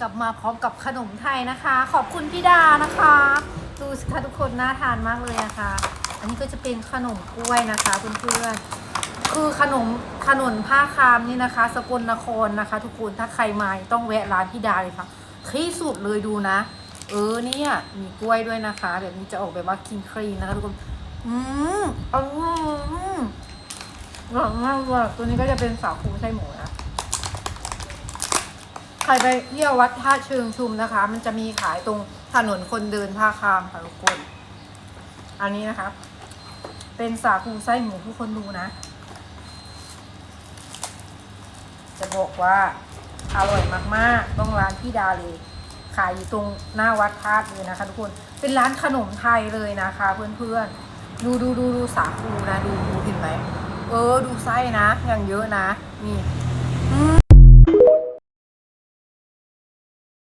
กลับมาพร้อมกับขนมไทยนะคะ ขอบคุณพี่ดานะคะ ดูสิคะทุกคนน่าทานมากเลยนะคะ อันนี้ก็จะเป็นขนมกล้วยนะคะเพื่อนๆคือขนมขนมผ้าคามนี่นะคะ สกลนครนะคะ ทุกคนถ้าใครมาต้องแวะร้านพี่ดาเลยค่ะที่สุดเลยดูนะ เออเนี่ยมีกล้วยด้วยนะคะ แบบนี้จะออกแบบว่าคลีนคลีนนะคะทุกคนอืมอร่อยมากเลยตัวนี้ก็จะเป็นสาคูไส้หมูนะ ครไปเที่ยววัดท่าเชิงชุมนะคะ มันจะมีขายตรงถนนคนเดินท่าคามค่ะทุกคน อันนี้นะคะ เป็นสาคูไส้หมูทุกคนดูนะ จะบอกว่าอร่อยมากๆ ต้องร้านพี่ดาเลยขายอยู่ตรงหน้าวัดธาตุเลยนะคะ ทุกคน เป็นร้านขนมไทยเลยนะคะ เพื่อนๆ ดูดูดูดูสาคูนะ ดูดูเห็นไหม เออ ดูไส้นะ อย่างเยอะนะ นี่